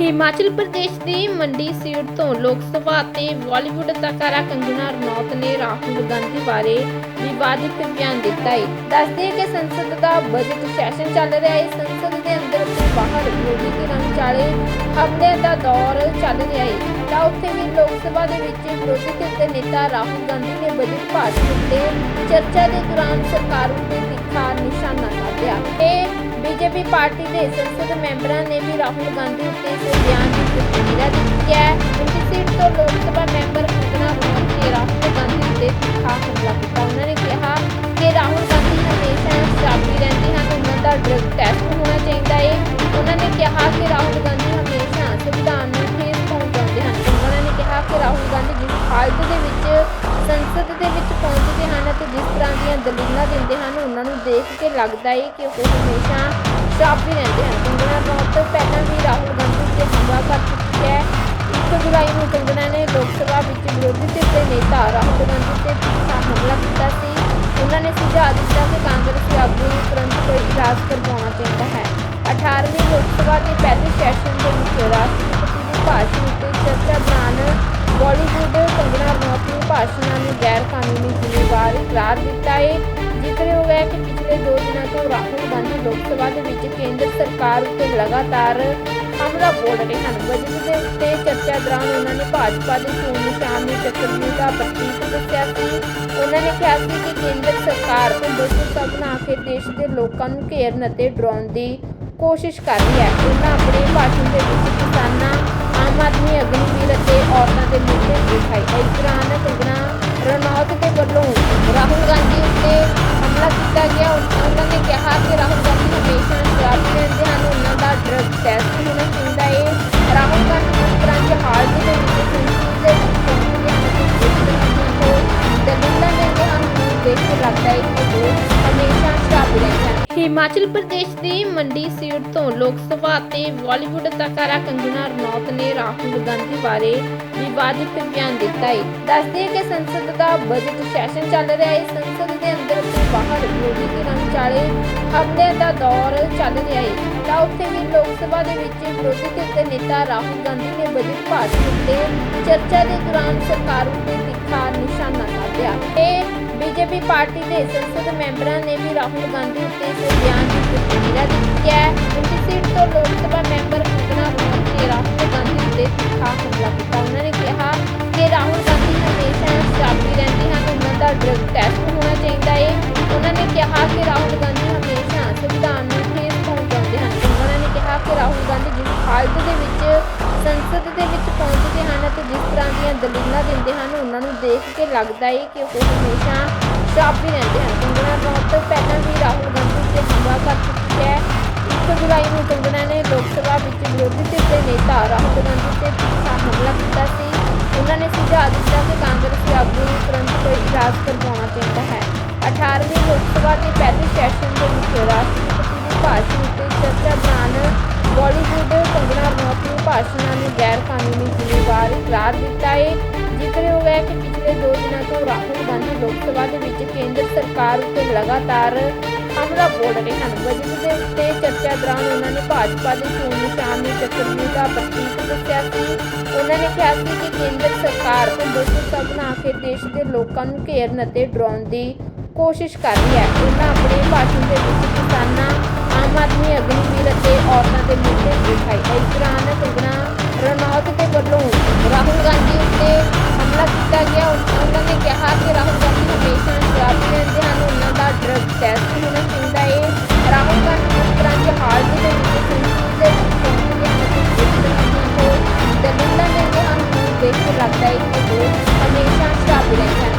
ਹਿਮਾਚਲ ਪ੍ਰਦੇਸ਼ ਦੀ ਮੰਡੀ ਸੀਟ ਤੋਂ ਲੋਕ ਸਭਾ ਤੇ ਬਾਲੀਵੁੱਡ ਅਦਾਕਾਰਾ ਕੰਗਨਾ ਰਣੌਤ ਨੇ ਰਾਹੁਲ ਗਾਂਧੀ ਬਾਰੇ ਵਿਵਾਦਿਤ ਬਿਆਨ ਦਿੱਤਾ ਹੈ। ਦੱਸਦੇ ਕਿ ਸੰਸਦ ਦਾ ਬਜਟ ਸੈਸ਼ਨ ਚੱਲ ਰਿਹਾ ਹੈ। ਸੰਸਦ ਦੇ ਅੰਦਰ ਤੇ ਬਾਹਰ ਵਿਰੋਧੀ ਧਿਰਾਂ ਵਿਚਾਲੇ ਹਮਲੇ ਦਾ ਦੌਰ ਚੱਲ ਰਿਹਾ ਹੈ। ਤਾਂ ਉੱਥੇ ਵੀ ਲੋਕ ਸਭਾ ਦੇ ਵਿੱਚ ਵਿਰੋਧੀ ਧਿਰ ਦੇ ਨੇਤਾ ਰਾਹੁਲ ਗਾਂਧੀ ਨੇ ਬਜਟ ਭਾਸ਼ਣ ਉੱਤੇ ਚਰਚਾ ਦੇ ਦੌਰਾਨ ਸਰਕਾਰ ਉੱਤੇ ਤਿੱਖਾ ਪਾਰਟੀ ਦੇ ਸੰਸਦ ਮੈਂਬਰਾਂ ਨੇ ਵੀ ਰਾਹੁਲ ਗਾਂਧੀ ਉੱਤੇ ਇਸ ਬਿਆਨ ਦੀ ਪ੍ਰਤੀਕਿਰਿਆ ਦਿੱਤੀ ਹੈ। ਉਨਕੀ ਸੀਟ ਤੋਂ ਲੋਕ ਸਭਾ ਮੈਂਬਰ ਕੰਗਨਾ ਰਣੌਤ ਨੇ ਰਾਹੁਲ ਗਾਂਧੀ ਉੱਤੇ ਤਿੱਖਾ ਹਮਲਾ ਕੀਤਾ। ਉਹਨਾਂ ਨੇ ਕਿਹਾ ਕਿ ਰਾਹੁਲ ਗਾਂਧੀ ਹਮੇਸ਼ਾ ਸ਼ਰਾਬੀ ਰਹਿੰਦੇ ਹਨ, ਉਹਨਾਂ ਦਾ ਡਰਗ ਟੈਸਟ ਹੋਣਾ ਚਾਹੀਦਾ ਹੈ ਉਹਨਾਂ ਨੇ ਕਿਹਾ ਕਿ ਰਾਹੁਲ ਗਾਂਧੀ ਹਮੇਸ਼ਾ ਸੰਵਿਧਾਨ ਨੂੰ ਠੇਸ ਪਹੁੰਚਾਉਂਦੇ ਹਨ। ਉਹਨਾਂ ਨੇ ਕਿਹਾ ਕਿ ਰਾਹੁਲ ਗਾਂਧੀ ਜਿਸ ਹਾਲਤ ਦੇ ਵਿੱਚ ਸੰਸਦ ਦੇ ਵਿੱਚ ਪਹੁੰਚਦੇ ਹਨ ਅਤੇ ਜਿਸ ਤਰ੍ਹਾਂ ਦੀਆਂ ਦਲੀਲਾਂ ਦਿੰਦੇ ਹਨ, ਉਹਨਾਂ ਨੂੰ ਦੇਖ ਕੇ ਲੱਗਦਾ ਹੈ ਕਿ ਉਹ ਹਮੇਸ਼ਾ ਸ਼ਰਾਬੀ ਰਹਿੰਦੇ ਹਨ। ਕੰਗਣਾ ਰਣੌਤ ਤੋਂ ਪਹਿਲਾਂ ਵੀ ਰਾਹੁਲ ਗਾਂਧੀ ਉੱਤੇ ਹਮਲਾ ਕਰ ਚੁੱਕੀ ਹੈ। ਇੱਕ ਜੁਲਾਈ ਨੂੰ ਕੰਗਣਾ ਨੇ ਲੋਕ ਸਭਾ ਵਿੱਚ ਵਿਰੋਧੀ ਧਿਰ ਦੇ ਨੇਤਾ ਰਾਹੁਲ ਗਾਂਧੀ 'ਤੇ ਤਿੱਖਾ ਹਮਲਾ ਕੀਤਾ ਸੀ। ਉਹਨਾਂ ਨੇ ਸੁਝਾਅ ਦਿੱਤਾ ਕਿ ਕਾਂਗਰਸੀ ਆਗੂ ਨੂੰ ਤੁਰੰਤ ਕੋਈ ਇਲਾਜ ਕਰਵਾਉਣਾ ਚਾਹੀਦਾ ਹੈ। 18ਵੀਂ ਲੋਕ ਸਭਾ ਦੇ ਪਹਿਲੇ ਸੈਸ਼ਨ ਦੇ ਵਿੱਚ ਰਾਸ਼ਟਰਪਤੀ ਦੇ ਭਾਸ਼ਣ ਉੱਤੇ ਚਰਚਾ ਦੌਰਾਨ ਬਾਲੀਵੁੱਡ ਕੰਗਣਾ ਰਣੌਤ ਨੂੰ ਭਾਸ਼ਣਾਂ ਨੂੰ ਗੈਰ ਕਾਨੂੰਨੀ ਜ਼ਿੰਮੇਵਾਰ ਕਰਾਰ ਦਿੱਤਾ ਹੈ। ਜ਼ਿਕਰਯੋਗ ਹੈ ਕਿ ਪਿਛਲੇ ਦੋ ਦਿਨਾਂ ਤੋਂ ਰਾਹੁਲ ਗਾਂਧੀ ਲੋਕ ਸਭਾ ਦੇ ਵਿੱਚ ਕੇਂਦਰ ਸਰਕਾਰ ਉੱਤੇ ਲਗਾਤਾਰ ਹਮਲਾ ਬੋਲ ਰਹੇ ਹਨ। ਬਜਟ ਦੇ ਉੱਤੇ ਚਰਚਾ ਦੌਰਾਨ ਉਹਨਾਂ ਨੇ ਭਾਜਪਾ ਦੇ ਚੋਣ ਨਿਸ਼ਾਨ ਨੂੰ ਚੱਕਰਵਿਊਹ ਦਾ ਪ੍ਰਤੀਕ ਦੱਸਿਆ ਸੀ। ਉਹਨਾਂ ਨੇ ਕਿਹਾ ਸੀ ਕਿ ਕੇਂਦਰ ਸਰਕਾਰ ਹਿੰਦੁਸਤਾਨ ਬਣਾ ਕੇ ਦੇਸ਼ ਦੇ ਲੋਕਾਂ ਨੂੰ ਘੇਰਨ ਅਤੇ ਡਰਾਉਣ ਦੀ ਕੋਸ਼ਿਸ਼ ਕਰ ਰਹੀ ਹੈ। ਉਹਨਾਂ ਆਪਣੇ ਭਾਸ਼ਣ ਦੇ ਵਿੱਚ ਕਿਸਾਨਾਂ, ਆਮ ਆਦਮੀ, ਅਗਨੀਵੀਰ ਅਤੇ ਔਰਤਾਂ ਦੇ ਮੁੱਦੇ ਦਿਖਾਈ ਇਸ ਦੌਰਾਨ ਕੰਗਨਾ ਕੀਤਾ ਗਿਆ ਉਹਨਾਂ ਨੇ ਕਿਹਾ ਕਿ ਰਾਹੁਲ ਗਾਂਧੀ ਹਮੇਸ਼ਾ ਸ਼ਰਾਬ ਪੀਂਦੇ ਹਨ, ਉਹਨਾਂ ਦਾ ਡਰਗ ਟੈਸਟ ਹੋਣਾ ਚਾਹੀਦਾ ਹੈ। ਰਾਹੁਲ ਗਾਂਧੀ ਇਸ ਤਰ੍ਹਾਂ ਦੀ ਹਾਲਤ ਦੇ ਵਿੱਚ ਸੰਸਦ ਦੇ ਵਿੱਚ ਪਹੁੰਚਦੇ ਹਨ ਅਤੇ ਦੇਖ ਕੇ ਲੱਗਦਾ ਹੈ ਕਿ ਉਹ ਹਮੇਸ਼ਾ ਸ਼ਰਾਬੀ ਰਹਿੰਦੇ ਹਨ। ਹਿਮਾਚਲ ਪ੍ਰਦੇਸ਼ ਦੀ ਮੰਡੀ ਸੀਟ ਤੋਂ ਲੋਕ ਸਭਾ ਤੇ ਬਾਲੀਵੁੱਡ ਅਦਾਕਾਰਾ ਕੰਗਨਾ ਰਣੌਤ ਨੇ ਰਾਹੁਲ ਗਾਂਧੀ ਬਾਰੇ ਵਿਵਾਦਿਤ ਬਿਆਨ ਦਿੱਤਾ ਹੈ। ਦੱਸਦੇ ਕਿ ਸੰਸਦ ਦਾ ਬਜਟ ਸੈਸ਼ਨ ਚੱਲ ਰਿਹਾ ਹੈ। ਸੰਸਦ ਦੇ ਅੰਦਰ ਤੇ ਬਾਹਰ ਵਿਰੋਧੀ ਧਿਰਾਂ ਹਮਲੇ ਦਾ ਦੌਰ ਚੱਲ ਰਿਹਾ ਹੈ ਤਾਂ ਉੱਥੇ ਵੀ ਲੋਕ ਸਭਾ ਦੇ ਵਿੱਚ ਵਿਰੋਧੀ ਧਿਰ ਦੇ ਨੇਤਾ ਰਾਹੁਲ ਗਾਂਧੀ ਨੇ ਬਜਟ ਭਾਸ਼ਣ ਉੱਤੇ ਚਰਚਾ ਦੇ ਦੌਰਾਨ ਸਰਕਾਰ ਉੱਤੇ ਤਿੱਖਾ ਨਿਸ਼ਾਨਾ ਸਾਧਿਆ ਇਹ ਬੀਜੇਪੀ ਪਾਰਟੀ ਦੇ ਸੰਸਦ ਮੈਂਬਰਾਂ ਨੇ ਵੀ ਰਾਹੁਲ ਗਾਂਧੀ ਉੱਤੇ ਇਸ ਬਿਆਨ ਦੀ ਪ੍ਰਤੀਕਿਰਿਆ ਦਿੱਤੀ ਹੈ। ਉਨਕੀ ਸੀਟ ਤੋਂ ਲੋਕ ਸਭਾ ਮੈਂਬਰ ਕੰਗਨਾ ਰਣੌਤ ਰਾਹੁਲ ਗਾਂਧੀ ਉੱਤੇ ਤਿੱਖਾ ਹਮਲਾ ਕੀਤਾ। ਉਹਨਾਂ ਨੇ ਕਿਹਾ ਕਿ ਰਾਹੁਲ ਗਾਂਧੀ ਹਮੇਸ਼ਾ ਸ਼ਰਾਬੀ ਰਹਿੰਦੇ ਹਨ, ਉਹਨਾਂ ਦਾ ਡਰਗ ਕਿਹਾ ਕਿ ਰਾਹੁਲ ਗਾਂਧੀ ਹਮੇਸ਼ਾ ਸੰਵਿਧਾਨ ਨੂੰ ਠੇਸ ਪਹੁੰਚਾਉਂਦੇ ਹਨ। ਉਹਨਾਂ ਨੇ ਕਿਹਾ ਕਿ ਰਾਹੁਲ ਗਾਂਧੀ ਜਿਸ ਹਾਲਤ ਦੇ ਵਿੱਚ, ਸੰਸਦ ਦੇ ਵਿੱਚ ਪਹੁੰਚਦੇ ਹਨ ਅਤੇ ਜਿਸ ਤਰ੍ਹਾਂ ਦੀਆਂ ਦਲੀਲਾਂ ਦਿੰਦੇ ਹਨ, ਉਹਨਾਂ ਨੂੰ ਦੇਖ ਕੇ ਲੱਗਦਾ ਹੈ ਕਿ ਉਹ ਹਮੇਸ਼ਾ ਸ਼ਰਾਬੀ ਰਹਿੰਦੇ ਹਨ। ਕੰਗਣਾ ਬਹੁਤ ਪਹਿਲਾਂ ਵੀ ਰਾਹੁਲ ਗਾਂਧੀ ਉੱਤੇ ਹਮਲਾ ਕਰ ਚੁੱਕੀ ਹੈ। ਇੱਕ ਜੁਲਾਈ ਨੂੰ ਕੰਗਣਾ ਨੇ ਲੋਕ ਸਭਾ ਵਿੱਚ ਵਿਰੋਧੀ ਧਿਰ ਦੇ ਨੇਤਾ ਰਾਹੁਲ ਗਾਂਧੀ ਤੇ ਹਮਲਾ ਕੀਤਾ ਸੀ। ਉਹਨਾਂ ਨੇ ਸੁਝਾਅ ਦਿੱਤਾ ਕਿ ਕਾਂਗਰਸੀ ਆਗੂ ਨੂੰ ਤੁਰੰਤ ਕੋਈ ਇਲਾਜ ਕਰਵਾਉਣਾ ਚਾਹੀਦਾ ਹੈ। 18ਵੀਂ ਲੋਕ ਸਭਾ ਦੇ ਪਹਿਲੇ ਸੈਸ਼ਨ ਦੇ ਵਿੱਚ ਰਾਸ਼ਟਰਪਤੀ ਦੇ ਭਾਸ਼ਣ ਉੱਤੇ ਚਰਚਾ ਦੌਰਾਨ ਬਾਲੀਵੁੱਡ ਕੰਗਨਾ ਰਣੌਤ ਨੂੰ ਭਾਸ਼ਣਾਂ ਨੂੰ ਗੈਰ ਕਾਨੂੰਨੀ ਜ਼ਿੰਮੇਵਾਰ ਕਰਾਰ ਦਿੱਤਾ ਹੈ ਜ਼ਿਕਰਯੋਗ ਹੈ ਕਿ ਪਿਛਲੇ ਦੋ ਦਿਨਾਂ ਤੋਂ ਰਾਹੁਲ ਗਾਂਧੀ ਲੋਕ ਸਭਾ ਦੇ ਵਿੱਚ ਕੇਂਦਰ ਸਰਕਾਰ ਉੱਤੇ ਲਗਾਤਾਰ ਹਮਲਾ ਬੋਲ ਰਹੇ ਹਨ ਬਜਟ ਦੇ ਉੱਤੇ ਚਰਚਾ ਦੌਰਾਨ ਉਹਨਾਂ ਨੇ ਭਾਜਪਾ ਦੇ ਚੋਣ ਨਿਸ਼ਾਨ ਨੂੰ ਚੱਕਰਵਿਊਹ ਦਾ ਪ੍ਰਤੀਕ ਦੱਸਿਆ ਸੀ। ਉਹਨਾਂ ਨੇ ਕਿਹਾ ਸੀ ਕਿ ਕੇਂਦਰ ਸਰਕਾਰ ਹਿੰਦੁਸਤਾਨ ਬਣਾ ਕੇ ਦੇਸ਼ ਦੇ ਲੋਕਾਂ ਨੂੰ ਘੇਰਨ ਅਤੇ ਡਰਾਉਣ ਦੀ ਕੋਸ਼ਿਸ਼ ਕਰ ਰਹੀ ਹੈ। ਉਹਨਾਂ ਆਪਣੇ ਭਾਸ਼ਣ ਦੇ ਵਿੱਚ ਕਿਸਾਨਾਂ, ਆਮ ਆਦਮੀ, ਅਗਨੀਵੀਰ ਅਤੇ ਔਰਤਾਂ ਦੇ ਮੁੱਦੇ ਦਿਖਾਈ ਇਸ ਦੌਰਾਨ ਕੰਗਨਾ ਰਣੌਤ ਦੇ ਵੱਲੋਂ ਰਾਹੁਲ ਗਾਂਧੀ ਉੱਤੇ ਹਮਲਾ ਕੀਤਾ ਗਿਆ। ਉਹਨਾਂ ਦੀਆਂ ਉਹ ਦਲੀਲਾਂ ਦਿੰਦੇ ਹਨ